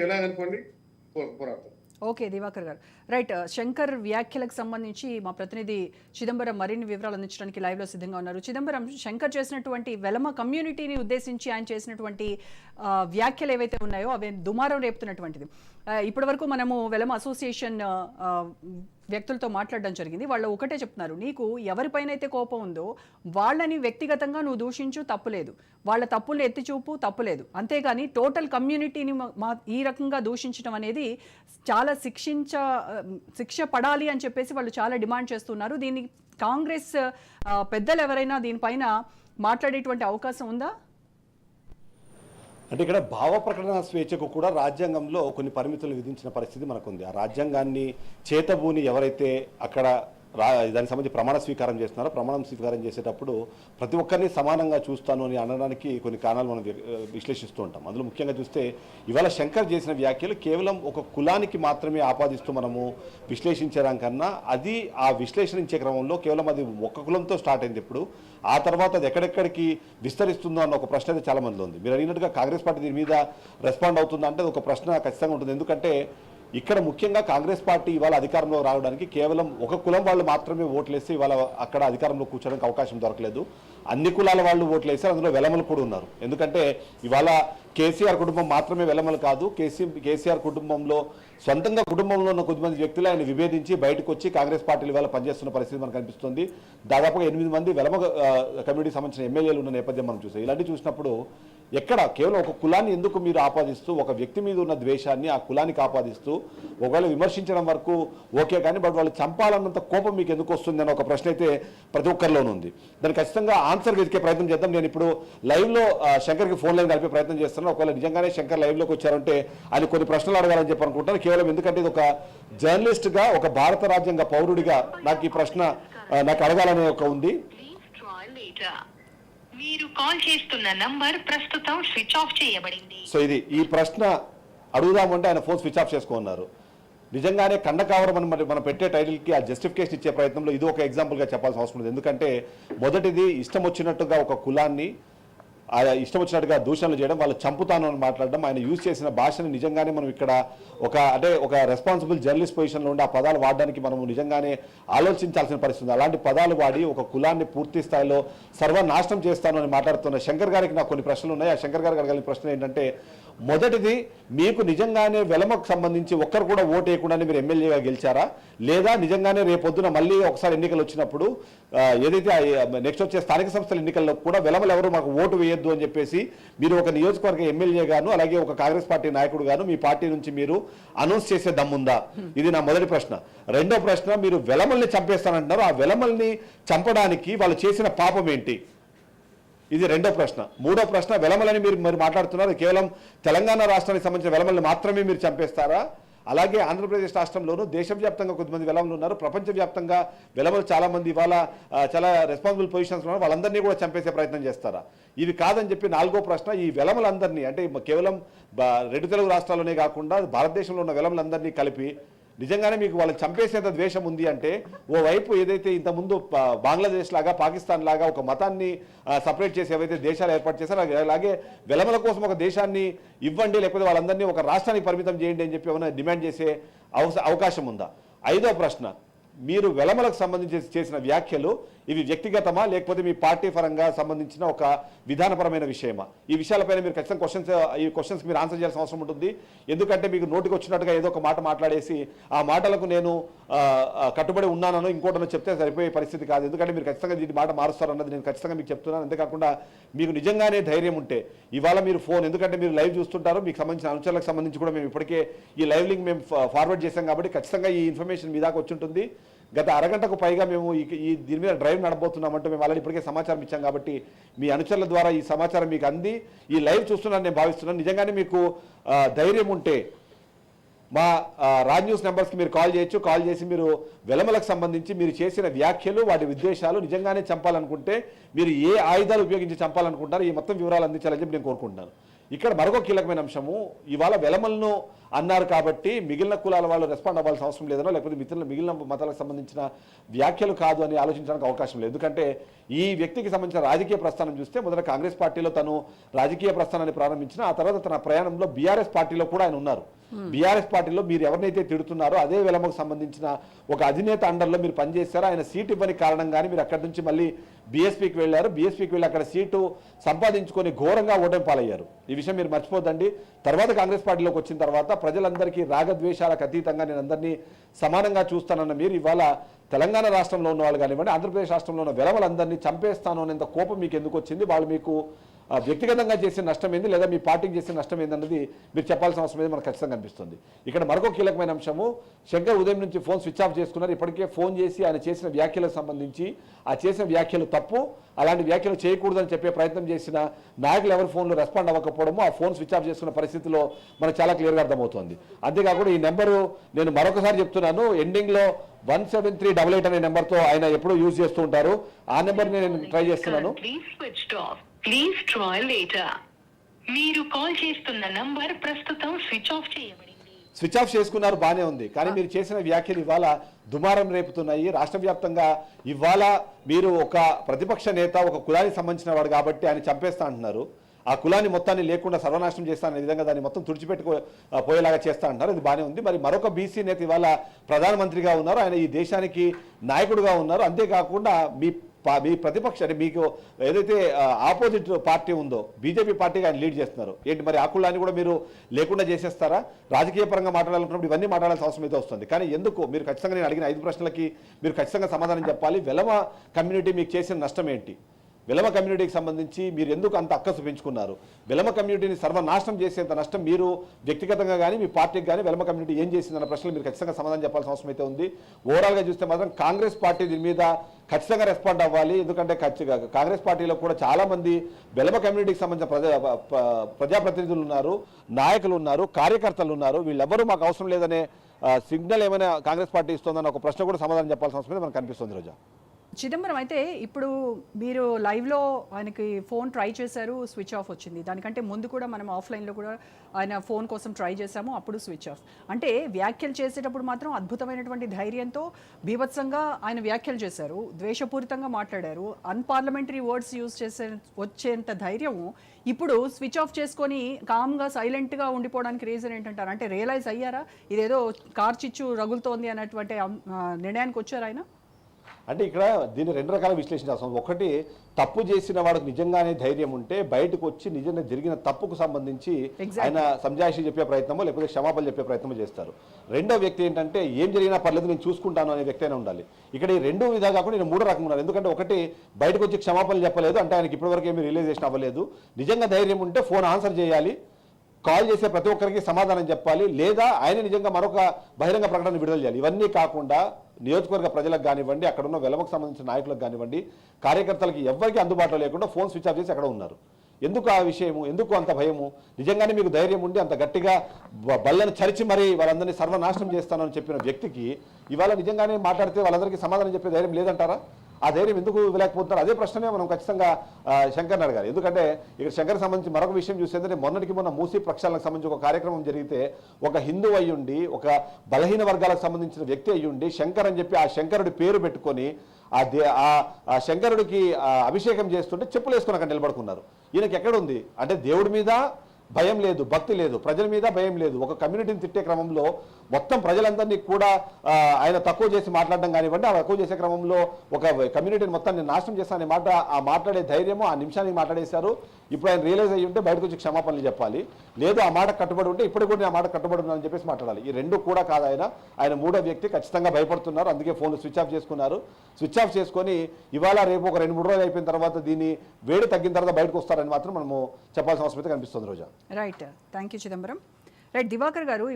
ఎలాగనుకోండి పో- ఓకే దివాకర్ గారు. రైట్ శంకర్ వ్యాఖ్యలకు సంబంధించి మా ప్రతినిధి చిదంబరం మరిన్ని వివరాలు అందించడానికి లైవ్లో సిద్ధంగా ఉన్నారు. చిదంబరం శంకర్ చేసినటువంటి వెలమ కమ్యూనిటీని ఉద్దేశించి ఆయన చేసినటువంటి వ్యాఖ్యలు ఏవైతే ఉన్నాయో అవి దుమారం రేపుతున్నటువంటిది. ఇప్పటివరకు మనము వెలమ అసోసియేషన్ వ్యక్తులతో మాట్లాడడం జరిగింది. వాళ్ళు ఒకటే చెప్తున్నారు. నీకు ఎవరిపైన అయితే కోపం ఉందో వాళ్ళని వ్యక్తిగతంగా నువ్వు దూషించు తప్పులేదు. వాళ్ళ తప్పులు ఎత్తి చూపు తప్పులేదు. అంతేగాని టోటల్ కమ్యూనిటీని మా- ఈ రకంగా దూషించడం అనేది చాలా శిక్షించ శిక్ష పడాలి అని చెప్పేసి వాళ్ళు చాలా డిమాండ్ చేస్తున్నారు. దీన్ని కాంగ్రెస్ పెద్దలు ఎవరైనా దీనిపైన మాట్లాడేటువంటి అవకాశం ఉందా? అంటే ఇక్కడ భావ ప్రకటన స్వేచ్ఛకు కూడా రాజ్యాంగంలో కొన్ని పరిమితులు విధించిన పరిస్థితి మనకుంది. ఆ రాజ్యాంగాన్ని చేతబూని ఎవరైతే అక్కడ రా దానికి సంబంధించి ప్రమాణ స్వీకారం చేస్తున్నారు? ప్రమాణం స్వీకారం చేసేటప్పుడు ప్రతి ఒక్కరిని సమానంగా చూస్తాను అని అనడానికి కొన్ని కారణాలు మనం విశ్లేషిస్తూ ఉంటాం. అందులో ముఖ్యంగా చూస్తే ఇవాళ శంకర్ చేసిన వ్యాఖ్యలు కేవలం ఒక కులానికి మాత్రమే ఆపాదిస్తూ మనము విశ్లేషించడం కన్నా అది ఆ విశ్లేషించే క్రమంలో కేవలం అది ఒక కులంతో స్టార్ట్ అయింది ఇప్పుడు. ఆ తర్వాత అది ఎక్కడెక్కడికి విస్తరిస్తుందో అన్న ఒక ప్రశ్న అయితే చాలా మందిలో ఉంది. మీరు అడిగినట్టుగా కాంగ్రెస్ పార్టీ దీని మీద రెస్పాండ్ అవుతుందంటే ఒక ప్రశ్న ఖచ్చితంగా ఉంటుంది. ఎందుకంటే ఇక్కడ ముఖ్యంగా కాంగ్రెస్ పార్టీ ఇవాళ అధికారంలో రావడానికి కేవలం ఒక కులం వాళ్ళు మాత్రమే ఓట్లేస్తే ఇవాళ అక్కడ అధికారంలో కూర్చోడానికి అవకాశం దొరకలేదు. అన్ని కులాల వాళ్ళు ఓట్లేస్తే అందులో వెలమలు కూడా ఉన్నారు. ఎందుకంటే ఇవాళ కేసీఆర్ కుటుంబం మాత్రమే వెలమలు కాదు కేసీ కేసీఆర్ కుటుంబంలో సొంతంగా కుటుంబంలో ఉన్న కొద్దిమంది వ్యక్తులు ఆయన విభేదించి బయటకు వచ్చి కాంగ్రెస్ పార్టీలు ఇవాళ పనిచేస్తున్న పరిస్థితి మనకు కనిపిస్తుంది దాదాపుగా ఎనిమిది మంది వెలమ ఆ, సంబంధించిన ఎమ్మెల్యేలు ఉన్న నేపథ్యం మనం చూసాం. ఇలాంటివి చూసినప్పుడు ఎక్కడ? కేవలం ఒక కులాన్ని ఎందుకు మీరు ఆపాదిస్తూ ఒక వ్యక్తి మీద ఉన్న ద్వేషాన్ని ఆ కులానికి ఆపాదిస్తూ ఒకవేళ విమర్శించడం వరకు ఓకే కానీ బట్ వాళ్ళు చంపాలన్నంత కోపం మీకు ఎందుకు వస్తుంది అని ఒక ప్రశ్న అయితే ప్రతి ఒక్కరిలోనూ ఉంది. దానికి ఖచ్చితంగా ఆన్సర్ వెతికే ప్రయత్నం చేద్దాం. నేను ఇప్పుడు లైవ్లో శంకర్కి ఫోన్ లైన్ కలిపే ప్రయత్నం చేస్తున్నాను ఒకవేళ నిజంగానే శంకర్ లైవ్లోకి వచ్చారంటే ఆయన కొన్ని ప్రశ్నలు అడగాలని చెప్పి అనుకుంటాను కేవలం ఎందుకంటే ఇది ఒక జర్నలిస్ట్గా ఒక భారత రాజ్యాంగ పౌరుడిగా నాకు ఈ ప్రశ్న నాకు అడగాలనే ఒక ఉంది. Later. మీరు కాల్ చేస్తున్న నంబర్ ప్రస్తుతం స్విచ్ ఆఫ్ చేయబడింది. సో ఇది ఈ ప్రశ్న అడుగుదామంటే ఆయన ఫోన్ స్విచ్ ఆఫ్ చేసుకున్నారు నిజంగానే కండకావరం అని మరి మనం పెట్టే టైటిల్కి ఆ జస్టిఫికేషన్ ఇచ్చే ప్రయత్నంలో ఇది ఒక ఎగ్జాంపుల్గా చెప్పాల్సిన అవసరం ఉంది ఎందుకంటే మొదటిది ఇష్టం వచ్చినట్టుగా ఒక కులాన్ని ఆయన ఇష్టం వచ్చినట్టుగా దూషణలు చేయడం వాళ్ళు చంపుతాను అని మాట్లాడడం ఆయన యూజ్ చేసిన భాషని నిజంగానే మనం ఇక్కడ ఒక అంటే ఒక రెస్పాన్సిబుల్ జర్నలిస్ట్ పొజిషన్లో ఉండి ఆ పదాలు వాడడానికి మనము నిజంగానే ఆలోచించాల్సిన పరిస్థితి ఉంది. అలాంటి పదాలు వాడి ఒక కులాన్ని పూర్తి స్థాయిలో సర్వనాశనం చేస్తాను అని మాట్లాడుతున్న శంకర్ గారికి నాకు కొన్ని ప్రశ్నలు ఉన్నాయి. ఆ శంకర్ గారికి అడగలిగిన ప్రశ్న ఏంటంటే మొదటిది మీకు నిజంగానే వెలమకు సంబంధించి ఒక్కరు కూడా ఓటు వేయకుండానే మీరు ఎమ్మెల్యేగా గెలిచారా? లేదా నిజంగానే రేపొద్దున మళ్ళీ ఒకసారి ఎన్నికలు వచ్చినప్పుడు ఏదైతే నెక్స్ట్ వచ్చే స్థానిక సంస్థల ఎన్నికల్లో కూడా వెలమలు ఎవరు మాకు ఓటు వేయొద్దు అని చెప్పేసి మీరు ఒక నియోజకవర్గ ఎమ్మెల్యే గాను అలాగే ఒక కాంగ్రెస్ పార్టీ నాయకుడు గాను మీ పార్టీ నుంచి మీరు అనౌన్స్ చేసే దమ్ముందా? ఇది నా మొదటి ప్రశ్న. రెండో ప్రశ్న మీరు వెలమల్ని చంపేస్తానంటున్నారు. ఆ వెలమల్ని చంపడానికి వాళ్ళు చేసిన పాపం ఏంటి? ఇది రెండో ప్రశ్న. మూడో ప్రశ్న వెలమలని మీరు మరి మాట్లాడుతున్నారు. కేవలం తెలంగాణ రాష్ట్రానికి సంబంధించిన వెలమల్ని మాత్రమే మీరు చంపేస్తారా? అలాగే ఆంధ్రప్రదేశ్ రాష్ట్రంలోనూ దేశవ్యాప్తంగా కొద్దిమంది వెలమలు ఉన్నారు. ప్రపంచవ్యాప్తంగా వెలమలు చాలామంది ఇవాళ చాలా రెస్పాన్సిబుల్ పొజిషన్స్ ఉన్నారు. వాళ్ళందరినీ కూడా చంపేసే ప్రయత్నం చేస్తారా? ఇవి కాదని చెప్పి నాలుగో ప్రశ్న ఈ వెలమలందరినీ అంటే కేవలం బ- రెండు తెలుగు రాష్ట్రాల్లోనే కాకుండా భారతదేశంలో ఉన్న వెలమలందరినీ కలిపి నిజంగానే మీకు వాళ్ళు చంపేసేంత ద్వేషం ఉంది అంటే ఓవైపు ఏదైతే ఇంతకుముందు బంగ్లాదేశ్ లాగా పాకిస్తాన్ లాగా ఒక మతాన్ని సపరేట్ చేసి ఏవైతే దేశాలు ఏర్పాటు చేశారో అలాగే- వెలమల కోసం ఒక దేశాన్ని ఇవ్వండి లేకపోతే వాళ్ళందరినీ ఒక రాష్ట్రానికి పరిమితం చేయండి అని చెప్పి ఏమైనా డిమాండ్ చేసే అవకాశం ఉందా? ఐదో ప్రశ్న మీరు వెలమలకు సంబంధించి చేసిన వ్యాఖ్యలు ఇవి వ్యక్తిగతమా లేకపోతే మీ పార్టీ పరంగా సంబంధించిన ఒక విధానపరమైన విషయమా? ఈ విషయాలపైన మీరు ఖచ్చితంగా క్వశ్చన్స్ ఈ క్వశ్చన్స్ మీరు ఆన్సర్ చేయాల్సిన అవసరం ఉంటుంది. ఎందుకంటే మీకు నోటికి వచ్చినట్టుగా ఏదో ఒక మాట మాట్లాడేసి ఆ మాటలకు నేను కట్టుబడి ఉన్నానో ఇంకోటనో చెప్తే సరిపోయే పరిస్థితి కాదు. ఎందుకంటే మీరు ఖచ్చితంగా దీని మాట మారుస్తారన్నది నేను ఖచ్చితంగా మీకు చెప్తున్నాను. అంతేకాకుండా మీకు నిజంగానే ధైర్యం ఉంటే ఇవాళ మీరు ఫోన్ ఎందుకంటే మీరు లైవ్ చూస్తుంటారు మీకు సంబంధించిన అనుచరులకు సంబంధించి కూడా మేము ఇప్పటికే ఈ లైవ్ లింక్ మేము ఫార్వర్డ్ చేశాం కాబట్టి ఖచ్చితంగా ఈ ఇన్ఫర్మేషన్ మీ దాకా వచ్చి ఉంటుంది. గత అరగంటకు పైగా మేము ఈ దీని మీద డ్రైవ్ నడబోతున్నామంటే మేము ఆల్రెడీ ఇప్పటికే సమాచారం ఇచ్చాం కాబట్టి మీ అనుచరుల ద్వారా ఈ సమాచారం మీకు అంది. ఈ లైవ్ చూస్తున్నాను నేను భావిస్తున్నాను. నిజంగానే మీకు ధైర్యం ఉంటే మా రాజ్ న్యూస్ నెంబర్స్కి మీరు కాల్ చేయొచ్చు. కాల్ చేసి మీరు వెలమలకు సంబంధించి మీరు చేసిన వ్యాఖ్యలు వాటి ఉద్దేశాలు నిజంగానే చంపాలనుకుంటే మీరు ఏ ఆయుధాలు ఉపయోగించి చంపాలనుకుంటారో ఈ మొత్తం వివరాలు అందించాలని చెప్పి నేను కోరుకుంటున్నాను. ఇక్కడ మరొక కీలకమైన అంశము ఇవాళ వెలమలను అన్నారు కాబట్టి మిగిలిన కులాల వాళ్ళు రెస్పాండ్ అవ్వాల్సిన అవసరం లేదనో లేకపోతే మిగిలిన మిగిలిన మతాలకు సంబంధించిన వ్యాఖ్యలు కాదు అని ఆలోచించడానికి అవకాశం లేదు. ఎందుకంటే ఈ వ్యక్తికి సంబంధించిన రాజకీయ ప్రస్థానం చూస్తే మొదట కాంగ్రెస్ పార్టీలో తను రాజకీయ ప్రస్థానాన్ని ప్రారంభించిన ఆ తర్వాత తన ప్రయాణంలో బీఆర్ఎస్ పార్టీలో కూడా ఆయన ఉన్నారు. బీఆర్ఎస్ పార్టీలో మీరు ఎవరినైతే తిడుతున్నారో అదే వెలమకు సంబంధించిన ఒక అధినేత అండర్లో మీరు పనిచేశారో. ఆయన సీట్ ఇవ్వని కారణంగానే మీరు అక్కడి నుంచి మళ్ళీ బీఎస్పీకి వెళ్ళారు. బీఎస్పీకి వెళ్ళి అక్కడ సీటు సంపాదించుకొని ఘోరంగా ఓటమి పాలయ్యారు. ఈ విషయం మీరు మర్చిపోద్దండి. తర్వాత కాంగ్రెస్ పార్టీలోకి వచ్చిన తర్వాత ప్రజలందరికీ రాగద్వేషాలకు అతీతంగా నేను అందరినీ సమానంగా చూస్తానన్న మీరు ఇవాళ తెలంగాణ రాష్ట్రంలో ఉన్న వాళ్ళు కానివ్వండి ఆంధ్రప్రదేశ్ రాష్ట్రంలో ఉన్న వెలవలందరినీ చంపేస్తాను అనేంత కోపం మీకు ఎందుకు వచ్చింది? వాళ్ళు మీకు వ్యక్తిగతంగా చేసే నష్టం ఏంది లేదా మీ పార్టీకి చేసే నష్టం ఏందన్నది మీరు చెప్పాల్సిన అవసరం ఏది? మనకు ఖచ్చితంగా కనిపిస్తుంది ఇక్కడ మరొక కీలకమైన అంశము శంకర్ ఉదయం నుంచి ఫోన్ స్విచ్ ఆఫ్ చేసుకున్నారు. ఇప్పటికే ఫోన్ చేసి ఆయన చేసిన వ్యాఖ్యలకు సంబంధించి ఆ చేసిన వ్యాఖ్యలు తప్పు. అలాంటి వ్యాఖ్యలు చేయకూడదని చెప్పే ప్రయత్నం చేసిన నాయకులు ఎవరి ఫోన్లో రెస్పాండ్ అవ్వకపోవడము ఆ ఫోన్ స్విచ్ ఆఫ్ చేసుకున్న పరిస్థితిలో మనకు చాలా క్లియర్గా అర్థమవుతుంది. అంతేకాకుండా ఈ నెంబరు నేను మరొకసారి చెప్తున్నాను ఎండింగ్లో one seven three double eight అనే నెంబర్తో ఆయన ఎప్పుడూ యూజ్ చేస్తూ ఉంటారు. ఆ నెంబర్ని నేను ట్రై చేస్తున్నాను. ప్లీజ్ ట్రాయ్ లేటర్ మీరు కాల్ చేస్తున్న నంబర్ ప్రస్తుతం స్విచ్ ఆఫ్ చేయబడింది. స్విచ్ ఆఫ్ చేసుకున్నారు బానే ఉంది. కానీ మీరు చేసిన వ్యాఖ్యలు ఇవాళ దుమారం రేపుతున్నాయి. రాష్ట్ర వ్యాప్తంగా ఇవాళ మీరు ఒక ప్రతిపక్ష నేత ఒక కులానికి సంబంధించిన వాడు కాబట్టి ఆయన చంపేస్తా అంటున్నారు. ఆ కులాన్ని మొత్తాన్ని లేకుండా సర్వనాశనం చేస్తాననే విధంగా దాన్ని మొత్తం తుడిచిపెట్టుకో పోయేలాగా చేస్తా అంటారు ఇది బానే ఉంది. మరి మరొక బీసీ నేత ఇవాళ ప్రధానమంత్రిగా ఉన్నారు. ఆయన ఈ దేశానికి నాయకుడుగా ఉన్నారు. అంతేకాకుండా మీ మీ ప్రతిపక్ష మీకు ఏదైతే ఆపోజిట్ పార్టీ ఉందో బీజేపీ పార్టీగా ఆయన లీడ్ చేస్తున్నారు. ఏంటి మరి ఆ కులాన్ని కూడా మీరు లేకుండా చేసేస్తారా? రాజకీయ పరంగా మాట్లాడాలనుకున్నప్పుడు ఇవన్నీ మాట్లాడాల్సిన అవసరం అయితే వస్తుంది. కానీ ఎందుకు? మీరు ఖచ్చితంగా నేను అడిగిన ఐదు ప్రశ్నలకి మీరు ఖచ్చితంగా సమాధానం చెప్పాలి. వెలమ కమ్యూనిటీ మీకు చేసిన నష్టం ఏంటి? విలమ కమ్యూనిటీకి సంబంధించి మీరు ఎందుకు అంత అక్కసు పెంచుకున్నారు? విలమ కమ్యూనిటీని సర్వనాశనం చేసేంత నష్టం మీరు వ్యక్తిగతంగా కానీ మీ పార్టీకి కానీ విలమ కమ్యూనిటీ ఏం చేసిందన్న ప్రశ్నలు మీరు ఖచ్చితంగా సమాధానం చెప్పాల్సిన అవసరం అయితే ఉంది. ఓవరాల్గా చూస్తే మాత్రం కాంగ్రెస్ పార్టీ దీని మీద ఖచ్చితంగా రెస్పాండ్ అవ్వాలి. ఎందుకంటే ఖచ్చితంగా కాంగ్రెస్ పార్టీలో కూడా చాలామంది వెలమ కమ్యూనిటీకి సంబంధించిన ప్రజా ప్రజాప్రతినిధులు ఉన్నారు నాయకులు ఉన్నారు కార్యకర్తలు ఉన్నారు. వీళ్ళెవ్వరూ మాకు అవసరం లేదనే సిగ్నల్ ఏమైనా కాంగ్రెస్ పార్టీ ఇస్తుందన్న ఒక ప్రశ్న కూడా సమాధానం చెప్పాల్సిన అవసరం అయితే మనకు కనిపిస్తుంది రోజా. చిదంబరం అయితే ఇప్పుడు మీరు లైవ్లో ఆయనకి ఫోన్ ట్రై చేశారు స్విచ్ ఆఫ్ వచ్చింది. దానికంటే ముందు కూడా మనం ఆఫ్లైన్లో కూడా ఆయన ఫోన్ కోసం ట్రై చేశాము అప్పుడు స్విచ్ ఆఫ్. అంటే వ్యాఖ్యలు చేసేటప్పుడు మాత్రం అద్భుతమైనటువంటి ధైర్యంతో బీభత్సంగా ఆయన వ్యాఖ్యలు చేశారు ద్వేషపూరితంగా మాట్లాడారు అన్పార్లమెంటరీ వర్డ్స్ యూజ్ చేసే వచ్చేంత ధైర్యం ఇప్పుడు స్విచ్ ఆఫ్ చేసుకొని కామ్గా సైలెంట్గా ఉండిపోవడానికి రీజన్ ఏంటంటారు? అంటే రియలైజ్ అయ్యారా? ఇదేదో కార్ చిచ్చు రగులుతోంది అన్నటువంటి నిర్ణయానికి వచ్చారు ఆయన? అంటే ఇక్కడ దీన్ని రెండు రకాల ఉంది ఒకటి తప్పు చేసిన వాడికి నిజంగానే ధైర్యం ఉంటే బయటకు వచ్చి నిజంగా జరిగిన తప్పుకు సంబంధించి. ఆయన సంజాయిషి చెప్పే ప్రయత్నమో లేకపోతే క్షమాపణ చెప్పే ప్రయత్నమో చేస్తారు. రెండో వ్యక్తి ఏంటంటే ఏం జరిగినా పర్లేదు నేను చూసుకుంటాను అనే వ్యక్తి అయినా ఉండాలి. ఇక్కడ ఈ రెండు విధాలు కాకుండా నేను మూడో రకం ఉన్నారు ఎందుకంటే ఒకటి బయటకు వచ్చి క్షమాపణలు చెప్పలేదు అంటే ఆయనకి ఇప్పటివరకు ఏమీ రియలైజేషన్ అవ్వలేదు. నిజంగా ధైర్యం ఉంటే ఫోన్ ఆన్సర్ చేయాలి. కాల్ చేసే ప్రతి ఒక్కరికి సమాధానం చెప్పాలి లేదా ఆయన నిజంగా మరొక బహిరంగ ప్రకటన విడుదల చేయాలి. ఇవన్నీ కాకుండా నియోజకవర్గ ప్రజలకు కానివ్వండి అక్కడ ఉన్న వెలమకు సంబంధించిన నాయకులకు కానివ్వండి కార్యకర్తలకి ఎవరికి అందుబాటులో లేకుండా ఫోన్ స్విచ్ ఆఫ్ చేసి అక్కడ ఉన్నారు. ఎందుకు ఆ విషయము? ఎందుకు అంత భయము? నిజంగానే మీకు ధైర్యం ఉండి అంత గట్టిగా బల్లను చరిచి మరి వాళ్ళందరినీ సర్వనాశనం చేస్తానని చెప్పిన వ్యక్తికి ఇవాళ నిజంగానే మాట్లాడితే వాళ్ళందరికీ సమాధానం చెప్పే ధైర్యం లేదంటారా? ఆ ధైర్యం ఎందుకు ఇవ్వలేకపోతున్నారు అదే ప్రశ్ననే మనం ఖచ్చితంగా శంకర్ని అడగాలి ఎందుకంటే ఇక్కడ శంకర్ సంబంధించి మరొక విషయం చూసేందంటే మొన్నటికి మొన్న మూసీ ప్రక్షాళనకు సంబంధించి ఒక కార్యక్రమం జరిగితే ఒక హిందూ అయ్యుండి ఒక బలహీన వర్గాలకు సంబంధించిన వ్యక్తి అయ్యుండి శంకర్ అని చెప్పి ఆ శంకరుడి పేరు పెట్టుకొని ఆ దే ఆ- శంకరుడికి అభిషేకం చేస్తుంటే చెప్పులు వేసుకుని అక్కడ నిలబడుకున్నారు. ఈయనకి ఎక్కడ ఉంది? అంటే దేవుడి మీద భయం లేదు భక్తి లేదు ప్రజల మీద భయం లేదు. ఒక కమ్యూనిటీని తిట్టే క్రమంలో మొత్తం ప్రజలందరినీ కూడా ఆయన తక్కువ చేసి మాట్లాడడం కానివ్వండి ఆ తక్కువ చేసే క్రమంలో ఒక కమ్యూనిటీని మొత్తాన్ని నాశనం చేస్తాననే మాట ఆ మాట్లాడే ధైర్యము ఆ నిమిషానికి మాట్లాడేశారు. ఇప్పుడు ఆయన రియలైజ్ అయ్యి ఉంటే బయటకు వచ్చి క్షమాపణలు చెప్పాలి. లేదు ఆ మాట కట్టుబడి ఉంటే ఇప్పుడు కూడా నేను ఆ మాట కట్టుబడి ఉన్నానని చెప్పేసి మాట్లాడాలి. ఈ రెండు కూడా కాదు ఆయన. ఆయన మూడో వ్యక్తి ఖచ్చితంగా భయపడుతున్నారు. అందుకే ఫోన్ స్విచ్ ఆఫ్ చేసుకున్నారు. స్విచ్ ఆఫ్ చేసుకొని ఇవాళ రేపు ఒక రెండు మూడు రోజులు అయిపోయిన తర్వాత దీన్ని వేడి తగ్గిన తర్వాత బయటకు వస్తారని మాత్రం మనము చెప్పాల్సిన అవసరం అయితే కనిపిస్తుంది Roja. Right thank you Chidambaram right Diwakar garu